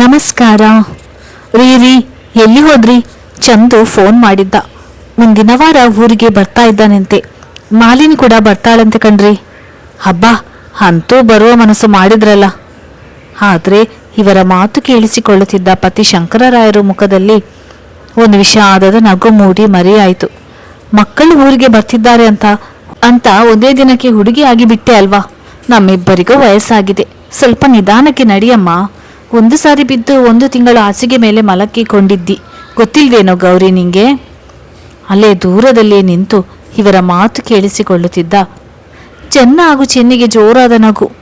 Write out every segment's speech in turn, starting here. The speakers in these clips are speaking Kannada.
ನಮಸ್ಕಾರ. ರೀ ರೀ, ಎಲ್ಲಿ ಹೋದ್ರಿ? ಚಂದು ಫೋನ್ ಮಾಡಿದ್ದ. ಮುಂದಿನ ವಾರ ಊರಿಗೆ ಬರ್ತಾ ಇದ್ದಾನಂತೆ. ಮಾಲಿನಿ ಕೂಡ ಬರ್ತಾಳಂತೆ ಕಣ್ರಿ. ಹಬ್ಬ, ಅಂತೂ ಬರುವ ಮನಸ್ಸು ಮಾಡಿದ್ರಲ್ಲ. ಆದರೆ ಇವರ ಮಾತು ಕೇಳಿಸಿಕೊಳ್ಳುತ್ತಿದ್ದ ಪತಿ ಶಂಕರರಾಯರು ಮುಖದಲ್ಲಿ ಒಂದು ವಿಷಾದದ ನಗು ಮೂಡಿ ಮರೆಯಾಯಿತು. ಮಕ್ಕಳು ಊರಿಗೆ ಬರ್ತಿದ್ದಾರೆ ಅಂತ ಅಂತ ಒಂದೇ ದಿನಕ್ಕೆ ಹುಡುಗಿ ಆಗಿ ಬಿಟ್ಟೆ ಅಲ್ವಾ? ನಮ್ಮಿಬ್ಬರಿಗೂ ವಯಸ್ಸಾಗಿದೆ. ಸ್ವಲ್ಪ ನಿಧಾನಕ್ಕೆ ನಡಿಯಮ್ಮ. ಒಂದು ಸಾರಿ ಬಿದ್ದು ಒಂದು ತಿಂಗಳು ಹಾಸಿಗೆ ಮೇಲೆ ಮಲಕಿಕೊಂಡಿದ್ದಿ ಗೊತ್ತಿಲ್ವೇನೋ ಗೌರಿ ನಿಂಗೆ? ಅಲ್ಲೇ ದೂರದಲ್ಲಿ ನಿಂತು ಇವರ ಮಾತು ಕೇಳಿಸಿಕೊಳ್ಳುತ್ತಿದ್ದ. ಚೆನ್ನ ಹಾಗೂ ಚೆನ್ನಿಗೆ ಜೋರಾದ ನಗು.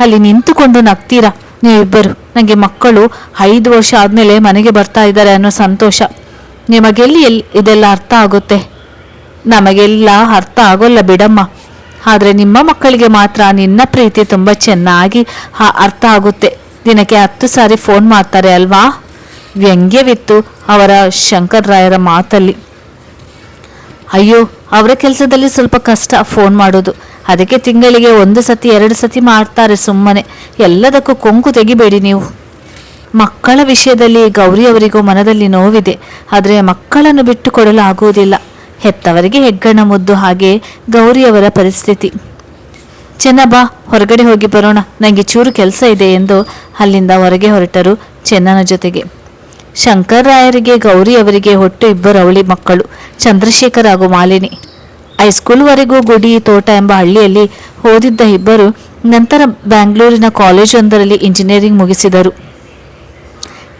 ಅಲ್ಲಿ ನಿಂತುಕೊಂಡು ನಗ್ತೀರಾ? ನೀವಿಬ್ಬರು. ನನಗೆ ಮಕ್ಕಳು ಐದು ವರ್ಷ ಆದಮೇಲೆ ಮನೆಗೆ ಬರ್ತಾ ಇದ್ದಾರೆ ಅನ್ನೋ ಸಂತೋಷ. ನಿಮಗೆಲ್ಲಿ ಎಲ್ಲಿ ಇದೆಲ್ಲ ಅರ್ಥ ಆಗುತ್ತೆ? ನಮಗೆಲ್ಲ ಅರ್ಥ ಆಗೋಲ್ಲ ಬಿಡಮ್ಮ. ಆದರೆ ನಿಮ್ಮ ಮಕ್ಕಳಿಗೆ ಮಾತ್ರ ನಿನ್ನ ಪ್ರೀತಿ ತುಂಬ ಚೆನ್ನಾಗಿ ಅರ್ಥ ಆಗುತ್ತೆ. ದಿನಕ್ಕೆ ಹತ್ತು ಸಾರಿ ಫೋನ್ ಮಾಡ್ತಾರೆ ಅಲ್ವಾ? ವ್ಯಂಗ್ಯವಿತ್ತು ಅವರ ಶಂಕರ್ರಾಯರ ಮಾತಲ್ಲಿ. ಅಯ್ಯೋ, ಅವರ ಕೆಲಸದಲ್ಲಿ ಸ್ವಲ್ಪ ಕಷ್ಟ ಫೋನ್ ಮಾಡೋದು. ಅದಕ್ಕೆ ತಿಂಗಳಿಗೆ ಒಂದು ಸತಿ, ಎರಡು ಸತಿ ಮಾಡ್ತಾರೆ ಸುಮ್ಮನೆ. ಎಲ್ಲದಕ್ಕೂ ಕೊಂಕು ತೆಗಿಬೇಡಿ ನೀವು. ಮಕ್ಕಳ ವಿಷಯದಲ್ಲಿ ಗೌರಿ ಅವರಿಗೂ ಮನದಲ್ಲಿ ನೋವಿದೆ. ಆದರೆ ಮಕ್ಕಳನ್ನು ಬಿಟ್ಟು ಕೊಡಲು ಆಗುವುದಿಲ್ಲ ಹೆತ್ತವರಿಗೆ ಹೆಗ್ಗಣ ಮುದ್ದು ಹಾಗೆ ಗೌರಿಯವರ ಪರಿಸ್ಥಿತಿ. ಚೆನ್ನ ಬಾ, ಹೊರಗಡೆ ಹೋಗಿ ಬರೋಣ. ನನಗೆ ಚೂರು ಕೆಲಸ ಇದೆ ಎಂದು ಅಲ್ಲಿಂದ ಹೊರಗೆ ಹೊರಟರು ಚೆನ್ನನ ಜೊತೆಗೆ. ಶಂಕರರಾಯರಿಗೆ, ಗೌರಿ ಅವರಿಗೆ ಒಟ್ಟು ಇಬ್ಬರು ಅವಳಿ ಮಕ್ಕಳು. ಚಂದ್ರಶೇಖರ್ ಹಾಗೂ ಮಾಲಿನಿ. ಹೈಸ್ಕೂಲ್ವರೆಗೂ ಗುಡಿ, ತೋಟ ಎಂಬ ಹಳ್ಳಿಯಲ್ಲಿ ಓದಿದ್ದ ಇಬ್ಬರು ನಂತರ ಬ್ಯಾಂಗ್ಳೂರಿನ ಕಾಲೇಜೊಂದರಲ್ಲಿ ಇಂಜಿನಿಯರಿಂಗ್ ಮುಗಿಸಿದರು.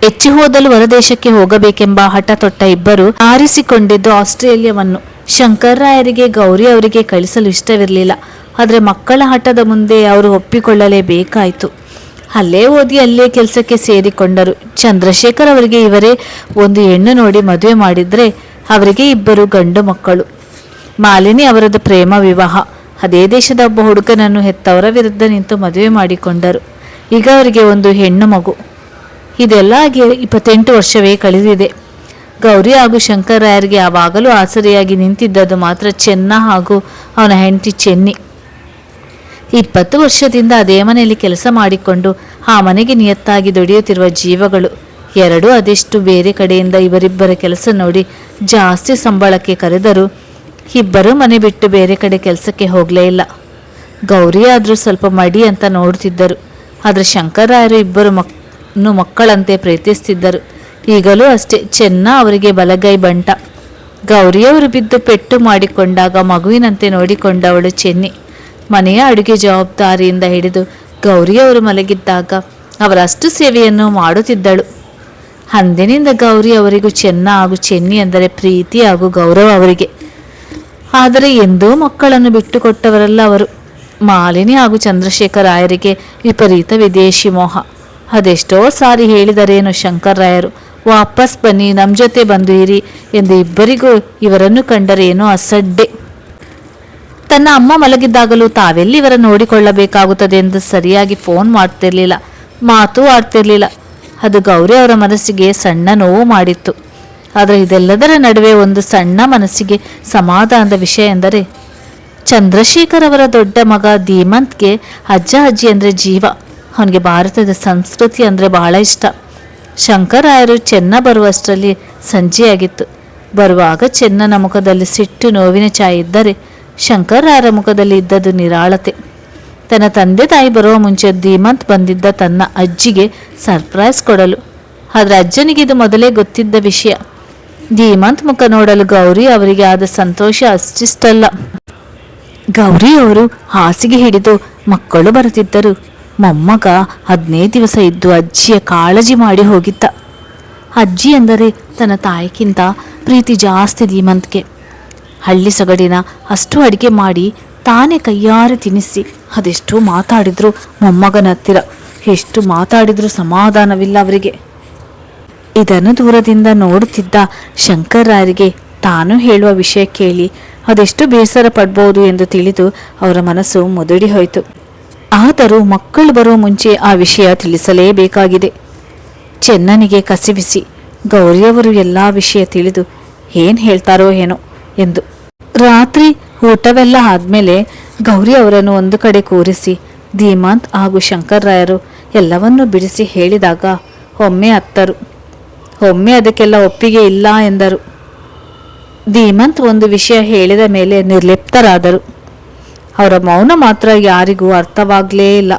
ಹೆಚ್ಚು ಹೋದಲು ಹೊರದೇಶಕ್ಕೆ ಹೋಗಬೇಕೆಂಬ ಹಠ ತೊಟ್ಟ ಇಬ್ಬರು ಆರಿಸಿಕೊಂಡಿದ್ದು ಆಸ್ಟ್ರೇಲಿಯಾವನ್ನು. ಶಂಕರರಾಯರಿಗೆ, ಗೌರಿ ಅವರಿಗೆ ಕಳಿಸಲು ಇಷ್ಟವಿರಲಿಲ್ಲ. ಆದರೆ ಮಕ್ಕಳ ಹಠದ ಮುಂದೆ ಅವರು ಒಪ್ಪಿಕೊಳ್ಳಲೇಬೇಕಾಯಿತು. ಅಲ್ಲೇ ಓದಿ ಅಲ್ಲೇ ಕೆಲಸಕ್ಕೆ ಸೇರಿಕೊಂಡರು. ಚಂದ್ರಶೇಖರ್ ಅವರಿಗೆ ಇವರೇ ಒಂದು ಹೆಣ್ಣು ನೋಡಿ ಮದುವೆ ಮಾಡಿದರೆ ಅವರಿಗೆ ಇಬ್ಬರು ಗಂಡು ಮಕ್ಕಳು. ಮಾಲಿನಿ ಅವರದ ಪ್ರೇಮ ವಿವಾಹ. ಅದೇ ದೇಶದ ಒಬ್ಬ ಹುಡುಗನನ್ನು ಹೆತ್ತವರ ವಿರುದ್ಧ ನಿಂತು ಮದುವೆ ಮಾಡಿಕೊಂಡರು. ಈಗ ಅವರಿಗೆ ಒಂದು ಹೆಣ್ಣು ಮಗು. ಇದೆಲ್ಲ ಆಗಿ ಇಪ್ಪತ್ತೆಂಟು ವರ್ಷವೇ ಕಳೆದಿದೆ. ಗೌರಿ ಹಾಗೂ ಶಂಕರರಾಯರಿಗೆ ಯಾವಾಗಲೂ ಆಸರೆಯಾಗಿ ನಿಂತಿದ್ದದು ಮಾತ್ರ ಚೆನ್ನ ಹಾಗೂ ಅವನ ಹೆಂಡತಿ ಚೆನ್ನಿ. ಇಪ್ಪತ್ತು ವರ್ಷದಿಂದ ಅದೇ ಮನೆಯಲ್ಲಿ ಕೆಲಸ ಮಾಡಿಕೊಂಡು ಆ ಮನೆಗೆ ನಿಯತ್ತಾಗಿ ದುಡಿಯುತ್ತಿರುವ ಜೀವಗಳು. ಎರಡೂ ಅದೆಷ್ಟು ಬೇರೆ ಕಡೆಯಿಂದ ಇವರಿಬ್ಬರ ಕೆಲಸ ನೋಡಿ ಜಾಸ್ತಿ ಸಂಬಳಕ್ಕೆ ಕರೆದರು ಇಬ್ಬರೂ ಮನೆ ಬಿಟ್ಟು ಬೇರೆ ಕಡೆ ಕೆಲಸಕ್ಕೆ ಹೋಗಲೇ ಇಲ್ಲ. ಗೌರಿ ಆದರೂ ಸ್ವಲ್ಪ ಮಡಿ ಅಂತ ನೋಡ್ತಿದ್ದರು. ಆದರೆ ಶಂಕರಾಯರು ಇಬ್ಬರು ಮಕ್ ಮಕ್ಕಳಂತೆ ಪ್ರೀತಿಸ್ತಿದ್ದರು. ಈಗಲೂ ಅಷ್ಟೇ ಚೆನ್ನ ಅವರಿಗೆ ಬಲಗೈ ಬಂಟ. ಗೌರಿಯವರು ಬಿದ್ದು ಪೆಟ್ಟು ಮಾಡಿಕೊಂಡಾಗ ಮಗುವಿನಂತೆ ನೋಡಿಕೊಂಡವಳು ಚೆನ್ನಿ. ಮನೆಯ ಅಡುಗೆ ಜವಾಬ್ದಾರಿಯಿಂದ ಹಿಡಿದು ಗೌರಿಯವರು ಮಲಗಿದ್ದಾಗ ಅವರಷ್ಟು ಸೇವೆಯನ್ನು ಮಾಡುತ್ತಿದ್ದಳು. ಅಂದಿನಿಂದ ಗೌರಿ ಅವರಿಗೂ ಚೆನ್ನ ಹಾಗೂ ಚೆನ್ನಿ ಅಂದರೆ ಪ್ರೀತಿ ಹಾಗೂ ಗೌರವ ಅವರಿಗೆ. ಆದರೆ ಎಂದೂ ಮಕ್ಕಳನ್ನು ಬಿಟ್ಟುಕೊಟ್ಟವರಲ್ಲ ಅವರು. ಮಾಲಿನಿ ಹಾಗೂ ಚಂದ್ರಶೇಖರ ರಾಯರಿಗೆ ವಿಪರೀತ ವಿದೇಶಿ ಮೋಹ. ಅದೆಷ್ಟೋ ಸಾರಿ ಹೇಳಿದರೇನು ಶಂಕರ್ರಾಯರು ವಾಪಸ್ ಬನ್ನಿ ನಮ್ಮ ಜೊತೆ ಬಂದು ಇರಿ ಎಂದು ಇಬ್ಬರಿಗೂ ಇವರನ್ನು ಕಂಡರೇನೋ ಅಸಡ್ಡೆ. ತನ್ನ ಅಮ್ಮ ಮಲಗಿದ್ದಾಗಲೂ ತಾವೆಲ್ಲಿ ಇವರ ನೋಡಿಕೊಳ್ಳಬೇಕಾಗುತ್ತದೆ ಎಂದು ಸರಿಯಾಗಿ ಫೋನ್ ಮಾಡ್ತಿರ್ಲಿಲ್ಲ. ಮಾತೂ ಆಡ್ತಿರ್ಲಿಲ್ಲ. ಅದು ಗೌರಿ ಅವರ ಮನಸ್ಸಿಗೆ ಸಣ್ಣ ನೋವು ಮಾಡಿತ್ತು. ಆದರೆ ಇದೆಲ್ಲದರ ನಡುವೆ ಒಂದು ಸಣ್ಣ ಮನಸ್ಸಿಗೆ ಸಮಾಧಾನದ ವಿಷಯ ಎಂದರೆ, ಚಂದ್ರಶೇಖರ್ ಅವರ ದೊಡ್ಡ ಮಗ ಧೀಮಂತ್ಗೆ ಅಜ್ಜ ಅಜ್ಜಿ ಅಂದರೆ ಜೀವ. ಅವನಿಗೆ ಭಾರತದ ಸಂಸ್ಕೃತಿ ಅಂದರೆ ಬಹಳ ಇಷ್ಟ. ಶಂಕರಾಯರು ಚೆನ್ನ ಬರುವಷ್ಟರಲ್ಲಿ ಸಂಜೆಯಾಗಿತ್ತು. ಬರುವಾಗ ಚೆನ್ನನ ಮುಖದಲ್ಲಿ ಸಿಟ್ಟು ನೋವಿನ ಚಾಯಿ ಇದ್ದರೆ ಶಂಕರಾಯರ ಮುಖದಲ್ಲಿ ಇದ್ದದ್ದು ನಿರಾಳತೆ. ತನ್ನ ತಂದೆ ತಾಯಿ ಬರುವ ಮುಂಚೆ ಧೀಮಂತ್ ಬಂದಿದ್ದ ತನ್ನ ಅಜ್ಜಿಗೆ ಸರ್ಪ್ರೈಸ್ ಕೊಡಲು. ಆದರೆ ಅಜ್ಜನಿಗೆ ಇದು ಮೊದಲೇ ಗೊತ್ತಿದ್ದ ವಿಷಯ. ಧೀಮಂತ್ ಮುಖ ನೋಡಲು ಗೌರಿ ಅವರಿಗೆ ಆದ ಸಂತೋಷ ಅಷ್ಟಿಷ್ಟಲ್ಲ. ಗೌರಿ ಅವರು ಹಾಸಿಗೆ ಹಿಡಿದು ಮಕ್ಕಳು ಬರುತ್ತಿದ್ದರು ಮೊಮ್ಮಗ ಹದಿನೈದು ದಿವಸ ಇದ್ದು ಅಜ್ಜಿಯ ಕಾಳಜಿ ಮಾಡಿ ಹೋಗಿದ್ದ. ಅಜ್ಜಿ ಎಂದರೆ ತನ್ನ ತಾಯಿಗಿಂತ ಪ್ರೀತಿ ಜಾಸ್ತಿ ಧೀಮಂತ್ಗೆ. ಹಳ್ಳಿ ಸೊಗಡಿನ ಅಷ್ಟು ಅಡಿಗೆ ಮಾಡಿ ತಾನೇ ಕೈಯಾರೆ ತಿನ್ನಿಸಿ. ಅದೆಷ್ಟು ಮಾತಾಡಿದ್ರು ಮೊಮ್ಮಗನ ಹತ್ತಿರ. ಎಷ್ಟು ಮಾತಾಡಿದ್ರು ಸಮಾಧಾನವಿಲ್ಲ ಅವರಿಗೆ. ಇದನ್ನು ದೂರದಿಂದ ನೋಡುತ್ತಿದ್ದ ಶಂಕರಾರಿಗೆ ತಾನು ಹೇಳುವ ವಿಷಯ ಕೇಳಿ ಅದೆಷ್ಟು ಬೇಸರ ಪಡ್ಬೋದು ಎಂದು ತಿಳಿದು ಅವರ ಮನಸ್ಸು ಮುದುಡಿ ಹೋಯಿತು. ಆದರೂ ಮಕ್ಕಳು ಬರುವ ಮುಂಚೆ ಆ ವಿಷಯ ತಿಳಿಸಲೇಬೇಕಾಗಿದೆ. ಚೆನ್ನನಿಗೆ ಕಸಿವಿಸಿ ಗೌರಿಯವರು ಎಲ್ಲ ವಿಷಯ ತಿಳಿದು ಏನು ಹೇಳ್ತಾರೋ ಏನೋ. ಎಂದು. ರಾತ್ರಿ ಊಟವೆಲ್ಲ ಆದ್ಮೇಲೆ ಗೌರಿ ಅವರನ್ನು ಒಂದು ಕಡೆ ಕೂರಿಸಿ, ಧೀಮಾಂತ್ ಹಾಗೂ ಶಂಕರ್ರಾಯರು ಎಲ್ಲವನ್ನೂ ಬಿಡಿಸಿ ಹೇಳಿದಾಗ ಒಮ್ಮೆ ಅತ್ತರು. ಒಮ್ಮೆ ಅದಕ್ಕೆಲ್ಲ ಒಪ್ಪಿಗೆ ಇಲ್ಲ ಎಂದರು. ಧೀಮಂತ್ ಒಂದು ವಿಷಯ ಹೇಳಿದ ಮೇಲೆ ನಿರ್ಲಿಪ್ತರಾದರು. ಅವರ ಮೌನ ಮಾತ್ರ ಯಾರಿಗೂ ಅರ್ಥವಾಗಲೇ ಇಲ್ಲ.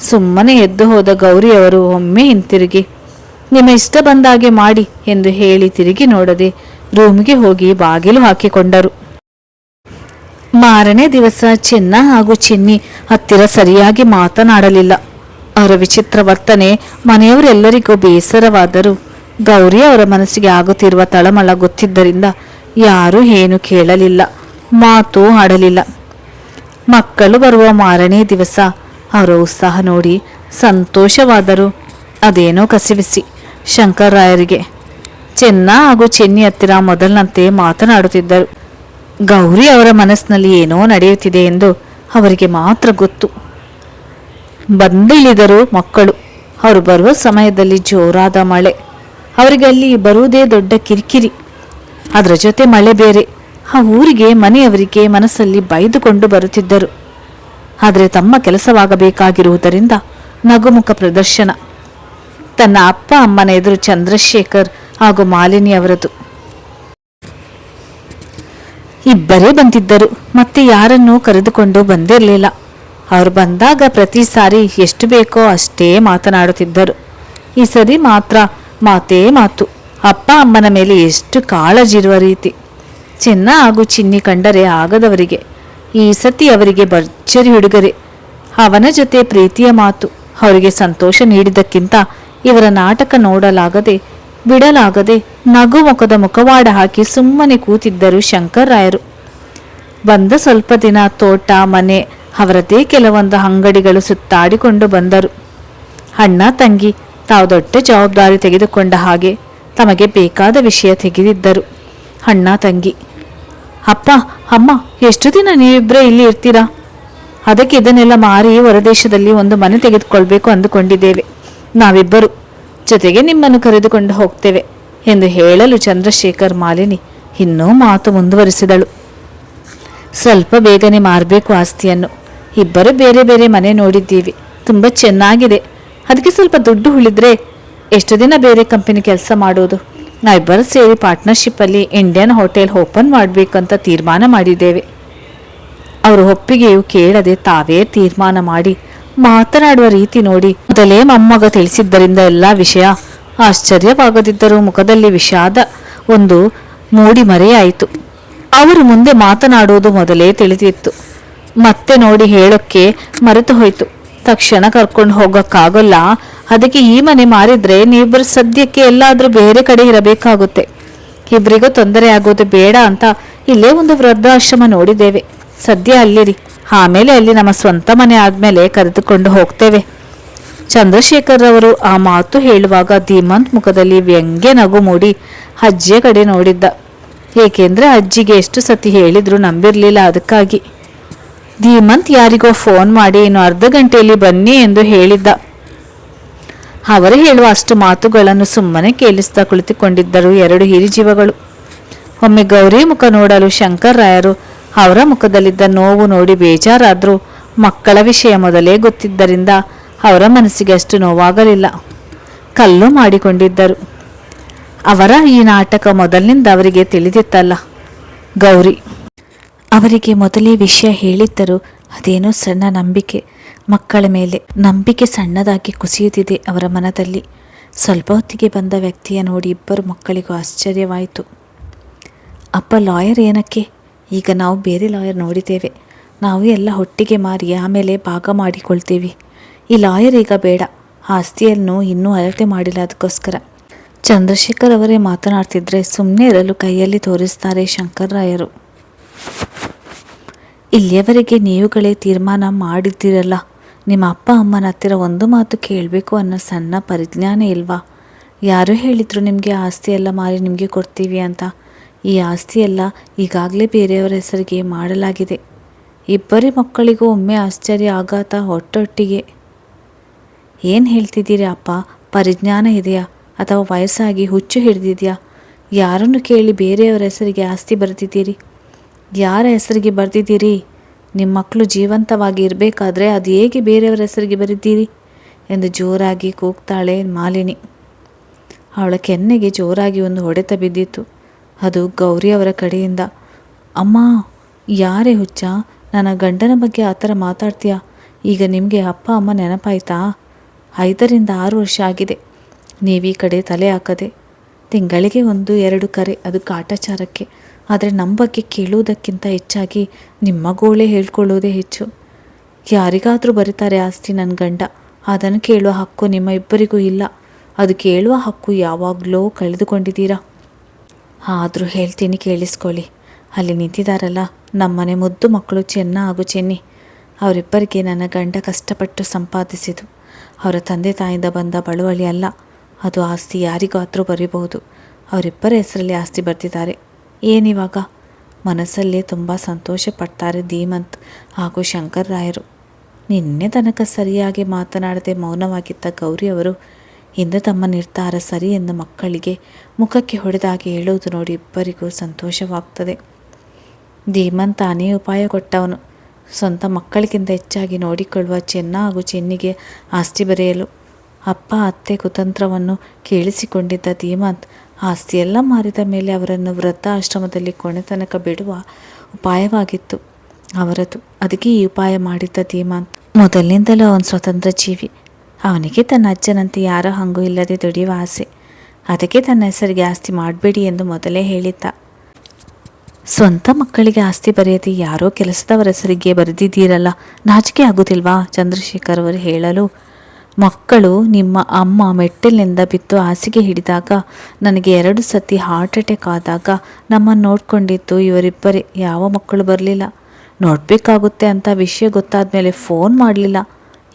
ಸುಮ್ಮನೆ ಎದ್ದು ಹೋದ ಗೌರಿಯವರು ಒಮ್ಮೆ ಹಿಂತಿರುಗಿ ನಿಮ್ಮ ಇಷ್ಟ ಬಂದಾಗೆ ಮಾಡಿ ಎಂದು ಹೇಳಿ ತಿರುಗಿ ನೋಡದೆ ರೂಮಿಗೆ ಹೋಗಿ ಬಾಗಿಲು ಹಾಕಿಕೊಂಡರು. ಮಾರನೇ ದಿವಸ ಚಿನ್ನ ಹಾಗೂ ಚಿನ್ನಿ ಹತ್ತಿರ ಸರಿಯಾಗಿ ಮಾತನಾಡಲಿಲ್ಲ. ಅವರ ವಿಚಿತ್ರ ವರ್ತನೆ ಮನೆಯವರೆಲ್ಲರಿಗೂ ಬೇಸರವಾದರೂ. ಗೌರಿ ಅವರ ಮನಸ್ಸಿಗೆ ಆಗುತ್ತಿರುವ ತಳಮಳ ಗೊತ್ತಿದ್ದರಿಂದ ಯಾರೂ ಏನು ಕೇಳಲಿಲ್ಲ, ಮಾತು ಆಡಲಿಲ್ಲ. ಮಕ್ಕಳು ಬರುವ ಮಾರನೇ ದಿವಸ ಅವರ ಉತ್ಸಾಹ ನೋಡಿ ಸಂತೋಷವಾದರು. ಅದೇನೋ ಕಸಿವಿಸಿ ಶಂಕರ್ರಾಯರಿಗೆ ಚೆನ್ನ ಹಾಗೂ ಚೆನ್ನಿ ಹತ್ತಿರ ಮೊದಲಿನಂತೆ ಮಾತನಾಡುತ್ತಿದ್ದರು. ಗೌರಿ ಅವರ ಮನಸ್ಸಿನಲ್ಲಿ ಏನೋ ನಡೆಯುತ್ತಿದೆ ಎಂದು ಅವರಿಗೆ ಮಾತ್ರ ಗೊತ್ತು. ಬಂದಿಳಿದರು ಮಕ್ಕಳು. ಅವರು ಬರುವ ಸಮಯದಲ್ಲಿ ಜೋರಾದ ಮಳೆ. ಅವರಿಗೆ ಅಲ್ಲಿ ಬರುವುದೇ ದೊಡ್ಡ ಕಿರಿಕಿರಿ. ಅದರ ಜೊತೆ ಮಳೆ ಬೇರೆ. ಆ ಊರಿಗೆ, ಮನೆಯವರಿಗೆ ಮನಸ್ಸಲ್ಲಿ ಬೈದುಕೊಂಡು ಬರುತ್ತಿದ್ದರು. ಆದರೆ ತಮ್ಮ ಕೆಲಸವಾಗಬೇಕಾಗಿರುವುದರಿಂದ ನಗುಮುಖ ಪ್ರದರ್ಶನ. ತನ್ನ ಅಪ್ಪ, ಅಮ್ಮನ ಎದುರು ಚಂದ್ರಶೇಖರ್ ಹಾಗೂ ಮಾಲಿನಿ ಅವರದು. ಇಬ್ಬರೇ ಬಂದಿದ್ದರು. ಮತ್ತೆ ಯಾರನ್ನೂ ಕರೆದುಕೊಂಡು ಬಂದಿರಲಿಲ್ಲ. ಅವರು ಬಂದಾಗ ಪ್ರತಿ ಸಾರಿ ಎಷ್ಟು ಬೇಕೋ ಅಷ್ಟೇ ಮಾತನಾಡುತ್ತಿದ್ದರು. ಈ ಸರಿ ಮಾತ್ರ ಮಾತೇ ಮಾತು. ಅಪ್ಪ ಅಮ್ಮನ ಮೇಲೆ ಎಷ್ಟು ಕಾಳಜಿರುವ ರೀತಿ. ಚಿನ್ನ ಹಾಗೂ ಚಿನ್ನಿ ಕಂಡರೆ ಆಗದವರಿಗೆ. ಈ ಸತಿ ಅವರಿಗೆ ಭರ್ಜರಿ ಹುಡುಗರೆ ಅವನ ಜೊತೆ ಪ್ರೀತಿಯ ಮಾತು. ಅವರಿಗೆ ಸಂತೋಷ ನೀಡಿದ್ದಕ್ಕಿಂತ ಇವರ ನಾಟಕ ನೋಡಲಾಗದೆ ಬಿಡಲಾಗದೆ ನಗು ಮುಖದ ಮುಖವಾಡ ಹಾಕಿ ಸುಮ್ಮನೆ ಕೂತಿದ್ದರು ಶಂಕರ್ರಾಯರು ಬಂದ ಸ್ವಲ್ಪ ದಿನ ತೋಟ, ಮನೆ ಅವರದೇ ಕೆಲವೊಂದು ಅಂಗಡಿಗಳು ಸುತ್ತಾಡಿಕೊಂಡು ಬಂದರು. ಅಣ್ಣ, ತಂಗಿ ತಾವು ದೊಡ್ಡ ಜವಾಬ್ದಾರಿ ತೆಗೆದುಕೊಂಡ ಹಾಗೆ ತಮಗೆ ಬೇಕಾದ ವಿಷಯ ತೆಗೆದಿದ್ದರು. ಅಣ್ಣ, ತಂಗಿ, ಅಪ್ಪ, ಅಮ್ಮ, ಎಷ್ಟು ದಿನ ನೀವಿಬ್ಬರೇ ಇಲ್ಲಿ ಇರ್ತೀರಾ? ಅದಕ್ಕೆ ಇದನ್ನೆಲ್ಲ ಮಾರಿ ಹೊರದೇಶದಲ್ಲಿ ಒಂದು ಮನೆ ತೆಗೆದುಕೊಳ್ಬೇಕು ಅಂದುಕೊಂಡಿದ್ದೇವೆ. ನಾವಿಬ್ಬರು. ಜೊತೆಗೆ ನಿಮ್ಮನ್ನು ಕರೆದುಕೊಂಡು ಹೋಗ್ತೇವೆ ಎಂದು ಹೇಳಲು ಚಂದ್ರಶೇಖರ್ ಮಾಲಿನಿ ಇನ್ನೂ ಮಾತು ಮುಂದುವರಿಸಿದಳು. ಸ್ವಲ್ಪ ಬೇಗನೆ ಮಾರಬೇಕು ಆಸ್ತಿಯನ್ನು. ಇಬ್ಬರು ಬೇರೆ ಬೇರೆ ಮನೆ ನೋಡಿದ್ದೀವಿ. ತುಂಬ ಚೆನ್ನಾಗಿದೆ. ಅದಕ್ಕೆ ಸ್ವಲ್ಪ ದುಡ್ಡು ಉಳಿದ್ರೆ ಎಷ್ಟು ದಿನ ಬೇರೆ ಕಂಪನಿ ಕೆಲಸ ಮಾಡೋದು? ನಾವಿಬ್ಬರು ಸೇರಿ ಪಾರ್ಟ್ನರ್ಶಿಪ್ಪಲ್ಲಿ ಇಂಡಿಯನ್ ಹೋಟೆಲ್ ಓಪನ್ ಮಾಡಬೇಕಂತ ತೀರ್ಮಾನ ಮಾಡಿದ್ದೇವೆ. ಅವರು ಒಪ್ಪಿಗೆಯು ಕೇಳದೆ ತಾವೇ ತೀರ್ಮಾನ ಮಾಡಿ ಮಾತನಾಡುವ ರೀತಿ ನೋಡಿ. ಮೊದಲೇ ಮೊಮ್ಮಗ ತಿಳಿಸಿದ್ದರಿಂದ ಎಲ್ಲ ವಿಷಯ ಆಶ್ಚರ್ಯವಾಗದಿದ್ದರೂ ಮುಖದಲ್ಲಿ ವಿಷಾದ ಒಂದು ಮೂಡಿ ಮರೆಯಾಯಿತು. ಅವರು ಮುಂದೆ ಮಾತನಾಡುವುದು ಮೊದಲೇ ತಿಳಿದಿತ್ತು. ಮತ್ತೆ ನೋಡಿ ಹೇಳೋಕ್ಕೆ ಮರೆತು ಹೋಯಿತು. ತಕ್ಷಣ ಕರ್ಕೊಂಡು ಹೋಗೋಕ್ಕಾಗಲ್ಲ. ಅದಕ್ಕೆ ಈ ಮನೆ ಮಾರಿದ್ರೆ ನೀವಿಬ್ಬರು ಸದ್ಯಕ್ಕೆ ಎಲ್ಲಾದರೂ ಬೇರೆ ಕಡೆ ಇರಬೇಕಾಗುತ್ತೆ. ಇಬ್ಬರಿಗೂ ತೊಂದರೆ ಆಗೋದು ಬೇಡ ಅಂತ ಇಲ್ಲೇ ಒಂದು ವೃದ್ಧಾಶ್ರಮ ನೋಡಿದ್ದೇವೆ. ಸದ್ಯ ಅಲ್ಲಿರಿ. ಆಮೇಲೆ ಅಲ್ಲಿ ನಮ್ಮ ಸ್ವಂತ ಮನೆ ಆದ್ಮೇಲೆ ಕರೆದುಕೊಂಡು ಹೋಗ್ತೇವೆ. ಚಂದ್ರಶೇಖರ್ ಅವರು ಆ ಮಾತು ಹೇಳುವಾಗ ಧೀಮಂತ್ ಮುಖದಲ್ಲಿ ವ್ಯಂಗ್ಯ ನಗು ಮೂಡಿ ಅಜ್ಜಿಯ ಕಡೆ ನೋಡಿದ್ದ. ಏಕೆಂದ್ರೆ ಅಜ್ಜಿಗೆ ಎಷ್ಟು ಸತಿ ಹೇಳಿದ್ರು ನಂಬಿರಲಿಲ್ಲ ಅದಕ್ಕಾಗಿ. ಧೀಮಂತ್ ಯಾರಿಗೋ ಫೋನ್ ಮಾಡಿ ಇನ್ನು ಅರ್ಧ ಗಂಟೆಯಲ್ಲಿ ಬನ್ನಿ ಎಂದು ಹೇಳಿದ್ದ. ಅವರು ಹೇಳುವ ಅಷ್ಟು ಮಾತುಗಳನ್ನು ಸುಮ್ಮನೆ ಕೇಳಿಸ್ತಾ ಕುಳಿತುಕೊಂಡಿದ್ದರು ಎರಡು ಹಿರಿಜೀವಗಳು. ಒಮ್ಮೆ ಗೌರಿ ಮುಖ ನೋಡಲು ಶಂಕರ್ ರಾಯರು ಅವರ ಮುಖದಲ್ಲಿದ್ದ ನೋವು ನೋಡಿ ಬೇಜಾರಾದರೂ. ಮಕ್ಕಳ ವಿಷಯ ಮೊದಲೇ ಗೊತ್ತಿದ್ದರಿಂದ ಅವರ ಮನಸ್ಸಿಗೆ ಅಷ್ಟು ನೋವಾಗಲಿಲ್ಲ. ಕಲ್ಲು ಮಾಡಿಕೊಂಡಿದ್ದರು. ಅವರ ಈ ನಾಟಕ ಮೊದಲಿನಿಂದ ಅವರಿಗೆ ತಿಳಿದಿತ್ತಲ್ಲ. ಗೌರಿ. ಅವರಿಗೆ ಮೊದಲೇ ವಿಷಯ ಹೇಳಿದ್ದರು ಅದೇನೋ ಸಣ್ಣ ನಂಬಿಕೆ. ಮಕ್ಕಳ ಮೇಲೆ ನಂಬಿಕೆ ಸಣ್ಣದಾಗಿ ಕುಸಿಯುತ್ತಿದೆ ಅವರ ಮನದಲ್ಲಿ. ಸ್ವಲ್ಪ ಹೊತ್ತಿಗೆ ಬಂದ ವ್ಯಕ್ತಿಯ ನೋಡಿ ಇಬ್ಬರು ಮಕ್ಕಳಿಗೂ ಆಶ್ಚರ್ಯವಾಯಿತು. ಅಪ್ಪ ಲಾಯರ್ ಏನಕ್ಕೆ? ಈಗ ನಾವು ಬೇರೆ ಲಾಯರ್ ನೋಡಿದ್ದೇವೆ. ನಾವು ಎಲ್ಲ ಒಟ್ಟಿಗೆ ಮಾರಿ ಆಮೇಲೆ ಭಾಗ ಮಾಡಿಕೊಳ್ತೀವಿ. ಈ ಲಾಯರ್ ಈಗ ಬೇಡ. ಆಸ್ತಿಯನ್ನು ಇನ್ನೂ ಅಳತೆ ಮಾಡಿಲ್ಲ ಅದಕ್ಕೋಸ್ಕರ. ಚಂದ್ರಶೇಖರ್ ಅವರೇ ಮಾತನಾಡ್ತಿದ್ರೆ ಸುಮ್ಮನೆ ಇರಲು ಕೈಯಲ್ಲಿ ತೋರಿಸ್ತಾರೆ ಶಂಕರ್ರಾಯರು ಇಲ್ಲಿಯವರೆಗೆ ನೀವುಗಳೇ ತೀರ್ಮಾನ ಮಾಡಿದ್ದೀರಲ್ಲ. ನಿಮ್ಮ ಅಪ್ಪ ಅಮ್ಮನ ಹತ್ತಿರ ಒಂದು ಮಾತು ಕೇಳಬೇಕು ಅನ್ನೋ ಸಣ್ಣ ಪರಿಜ್ಞಾನ ಇಲ್ವಾ? ಯಾರು ಹೇಳಿದ್ರು ನಿಮಗೆ ಆಸ್ತಿ ಎಲ್ಲ ಮಾರಿ ನಿಮಗೆ ಕೊಡ್ತೀವಿ ಅಂತ? ಈ ಆಸ್ತಿಯೆಲ್ಲ ಈಗಾಗಲೇ ಬೇರೆಯವರ ಹೆಸರಿಗೆ ಮಾಡಲಾಗಿದೆ. ಇಬ್ಬರೇ ಮಕ್ಕಳಿಗೂ ಒಮ್ಮೆ ಆಶ್ಚರ್ಯ ಆಘಾತ ಹೊಟ್ಟೊಟ್ಟಿಗೆ ಏನು ಹೇಳ್ತಿದ್ದೀರಿ ಅಪ್ಪ? ಪರಿಜ್ಞಾನ ಇದೆಯಾ? ಅಥವಾ ವಯಸ್ಸಾಗಿ ಹುಚ್ಚು ಹಿಡಿದಿದೆಯಾ? ಯಾರನ್ನು ಕೇಳಿ ಬೇರೆಯವರ ಹೆಸರಿಗೆ ಆಸ್ತಿ ಬರೆದಿದ್ದೀರಿ? ಯಾರ ಹೆಸರಿಗೆ ಬರೆದಿದ್ದೀರಿ? ನಿಮ್ಮ ಮಕ್ಕಳು ಜೀವಂತವಾಗಿ ಇರಬೇಕಾದ್ರೆ ಅದು ಹೇಗೆ ಬೇರೆಯವರ ಹೆಸರಿಗೆ ಬರೆದಿದ್ದೀರಿ? ಎಂದು ಜೋರಾಗಿ ಕೂಗ್ತಾಳೆ ಮಾಲಿನಿ. ಅವಳ ಕೆನ್ನೆಗೆ ಜೋರಾಗಿ ಒಂದು ಹೊಡೆತ ಬಿದ್ದಿತ್ತು. ಅದು ಗೌರಿ ಅವರ ಕಡೆಯಿಂದ. ಅಮ್ಮ, ಯಾರೇ ಹುಚ್ಚ, ನನ್ನ ಗಂಡನ ಬಗ್ಗೆ ಆ ಥರ ಮಾತಾಡ್ತೀಯ? ಈಗ ನಿಮಗೆ ಅಪ್ಪ, ಅಮ್ಮ ನೆನಪಾಯ್ತಾ? ಐದರಿಂದ ಆರು ವರ್ಷ ಆಗಿದೆ. ನೀವೀ ಕಡೆ ತಲೆ ಹಾಕದೆ. ತಿಂಗಳಿಗೆ ಒಂದು, ಎರಡು ಕರೆ ಅದು ಕಾಟಾಚಾರಕ್ಕೆ. ಆದರೆ ನಮ್ಮ ಬಗ್ಗೆ ಕೇಳುವುದಕ್ಕಿಂತ ಹೆಚ್ಚಾಗಿ ನಿಮ್ಮ ಗೋಳೆ ಹೇಳ್ಕೊಳ್ಳೋದೇ ಹೆಚ್ಚು. ಯಾರಿಗಾದರೂ ಬರೀತಾರೆ ಆಸ್ತಿ ನನ್ನ ಗಂಡ. ಅದನ್ನು ಕೇಳುವ ಹಕ್ಕು ನಿಮ್ಮ ಇಬ್ಬರಿಗೂ ಇಲ್ಲ. ಅದು ಕೇಳುವ ಹಕ್ಕು ಯಾವಾಗಲೋ ಕಳೆದುಕೊಂಡಿದ್ದೀರಾ? ಆದರೂ ಹೇಳ್ತೀನಿ ಕೇಳಿಸ್ಕೊಳ್ಳಿ. ಅಲ್ಲಿ ನಿಂತಿದ್ದಾರಲ್ಲ ನಮ್ಮನೆ ಮುದ್ದು ಮಕ್ಕಳು ಚೆನ್ನ ಹಾಗೂ ಚೆನ್ನಿ. ಅವರಿಬ್ಬರಿಗೆ ನನ್ನ ಗಂಡ ಕಷ್ಟಪಟ್ಟು ಸಂಪಾದಿಸಿದು ಅವರ ತಂದೆ ತಾಯಿಂದ ಬಂದ ಬಳುವಳಿ ಅಲ್ಲ, ಅದು ಆಸ್ತಿ ಯಾರಿಗಾದರೂ ಬರೀಬಹುದು. ಅವರಿಬ್ಬರ ಹೆಸರಲ್ಲಿ ಆಸ್ತಿ ಬರ್ತಿದ್ದಾರೆ ಏನಿವಾಗ? ಮನಸ್ಸಲ್ಲೇ ತುಂಬ ಸಂತೋಷ ಪಡ್ತಾರೆ ಧೀಮಂತ್ ಹಾಗೂ ಶಂಕರ್ ರಾಯರು. ನಿನ್ನೆ ತನಕ ಸರಿಯಾಗಿ ಮಾತನಾಡದೆ ಮೌನವಾಗಿದ್ದ ಗೌರಿ ಅವರು ಇಂದು ತಮ್ಮ ನಿರ್ಧಾರ ಸರಿ ಎಂದು ಮಕ್ಕಳಿಗೆ ಮುಖಕ್ಕೆ ಹೊಡೆದಾಗಿ ಹೇಳುವುದು ನೋಡಿ ಇಬ್ಬರಿಗೂ ಸಂತೋಷವಾಗ್ತದೆ. ಧೀಮನ್ ತಾನೇ ಉಪಾಯ ಕೊಟ್ಟವನು. ಸ್ವಂತ ಮಕ್ಕಳಿಗಿಂತ ಹೆಚ್ಚಾಗಿ ನೋಡಿಕೊಳ್ಳುವ ಚೆನ್ನ ಹಾಗೂ ಚೆನ್ನಿಗೆ ಆಸ್ತಿ ಬರೆಯಲು. ಅಪ್ಪ, ಅತ್ತೆ ಕುತಂತ್ರವನ್ನು ಕೇಳಿಸಿಕೊಂಡಿದ್ದ ಧೀಮಂತ್ ಆಸ್ತಿಯೆಲ್ಲ ಮಾರಿದ ಮೇಲೆ ಅವರನ್ನು ವೃದ್ಧ ಆಶ್ರಮದಲ್ಲಿ ಕೊನೆ ತನಕ ಬಿಡುವ ಉಪಾಯವಾಗಿತ್ತು. ಅವರದು, ಅದಕ್ಕೆ ಈ ಉಪಾಯ ಮಾಡಿದ್ದ ಧೀಮಂತ್ ಮೊದಲಿನಿಂದಲೂ ಅವನು ಸ್ವತಂತ್ರ ಜೀವಿ. ಅವನಿಗೆ ತನ್ನ ಅಜ್ಜನಂತೆ ಯಾರೋ ಹಂಗೂ ಇಲ್ಲದೆ ದುಡಿಯುವ ಆಸೆ. ಅದಕ್ಕೆ ತನ್ನ ಹೆಸರಿಗೆ ಆಸ್ತಿ ಮಾಡಬೇಡಿ ಎಂದು ಮೊದಲೇ ಹೇಳಿದ್ದ. ಸ್ವಂತ ಮಕ್ಕಳಿಗೆ ಆಸ್ತಿ ಬರೆಯದೆ ಯಾರೋ ಕೆಲಸದವರ ಹೆಸರಿಗೆ ಬರೆದಿದ್ದೀರಲ್ಲ, ನಾಚಿಕೆ ಆಗುತ್ತಿಲ್ವಾ ಚಂದ್ರಶೇಖರ್ ಅವರು ಹೇಳಲು, ಮಕ್ಕಳು ನಿಮ್ಮ ಅಮ್ಮ ಮೆಟ್ಟಿಲಿನಿಂದ ಬಿದ್ದು ಹಾಸಿಗೆ ಹಿಡಿದಾಗ, ನನಗೆ ಎರಡು ಸತಿ ಹಾರ್ಟ್ ಅಟ್ಯಾಕ್ ಆದಾಗ ನಮ್ಮನ್ನು ನೋಡ್ಕೊಂಡಿದ್ದು ಇವರಿಬ್ಬರೇ. ಯಾವ ಮಕ್ಕಳು ಬರಲಿಲ್ಲ. ನೋಡಬೇಕಾಗುತ್ತೆ ಅಂತ ವಿಷಯ ಗೊತ್ತಾದ ಮೇಲೆ ಫೋನ್ ಮಾಡಲಿಲ್ಲ.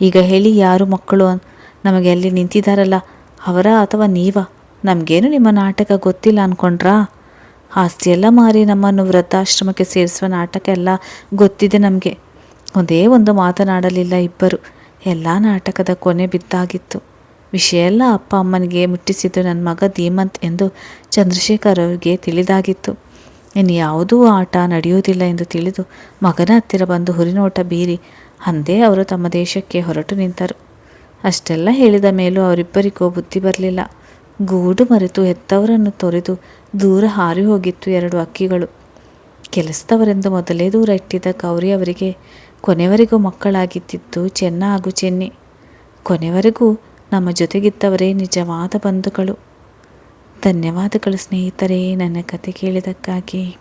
ಈಗ ಹೇಳಿ ಯಾರು ಮಕ್ಕಳು ನಮಗೆ ಅಲ್ಲಿ ನಿಂತಿದ್ದಾರಲ್ಲ ಅವರ ಅಥವಾ ನೀವ? ನಮಗೇನು ನಿಮ್ಮ ನಾಟಕ ಗೊತ್ತಿಲ್ಲ ಅಂದ್ಕೊಂಡ್ರಾ ಆಸ್ತಿಯೆಲ್ಲ ಮಾರಿ ನಮ್ಮನ್ನು ವೃದ್ಧಾಶ್ರಮಕ್ಕೆ ಸೇರಿಸುವ ನಾಟಕ ಎಲ್ಲ ಗೊತ್ತಿದೆ ನಮಗೆ. ಒಂದೇ ಒಂದು ಮಾತನಾಡಲಿಲ್ಲ ಇಬ್ಬರು. ಎಲ್ಲ ನಾಟಕದ ಕೊನೆ ಬಿದ್ದಾಗಿತ್ತು. ವಿಷಯ ಎಲ್ಲ ಅಪ್ಪ ಅಮ್ಮನಿಗೆ ಮುಟ್ಟಿಸಿದ್ದು ನನ್ನ ಮಗ ಧೀಮಂತ್ ಎಂದು ಚಂದ್ರಶೇಖರ್ ಅವರಿಗೆ ತಿಳಿದಾಗಿತ್ತು. ಇನ್ನು ಯಾವುದೂ ಆಟ ನಡೆಯುವುದಿಲ್ಲ ಎಂದು ತಿಳಿದು ಮಗನ ಹತ್ತಿರ ಬಂದು ಹುರಿನೋಟ ಬೀರಿ ಅಂದೇ ಅವರು ತಮ್ಮ ದೇಶಕ್ಕೆ ಹೊರಟು ನಿಂತರು. ಅಷ್ಟೆಲ್ಲ ಹೇಳಿದ ಮೇಲೂ ಅವರಿಬ್ಬರಿಗೂ ಬುದ್ಧಿ ಬರಲಿಲ್ಲ. ಗೂಡು ಮರೆತು ಹೆತ್ತವರನ್ನು ತೊರೆದು ದೂರ ಹಾರಿ ಹೋಗಿತ್ತು ಎರಡು ಅಕ್ಕಿಗಳು. ಕೆಲಸದವರೆಂದು ಮೊದಲೇ ದೂರ ಇಟ್ಟಿದ್ದ ಗೌರಿ ಅವರಿಗೆ ಕೊನೆವರೆಗೂ ಮಕ್ಕಳಾಗಿದ್ದಿದ್ದು ಚೆನ್ನ ಹಾಗೂ ಚೆನ್ನಿ. ಕೊನೆವರೆಗೂ ನಮ್ಮ ಜೊತೆಗಿದ್ದವರೇ ನಿಜವಾದ ಬಂಧುಗಳು. ಧನ್ಯವಾದಗಳು ಸ್ನೇಹಿತರೇ, ನನ್ನ ಕತೆ ಕೇಳಿದ್ದಕ್ಕಾಗಿ.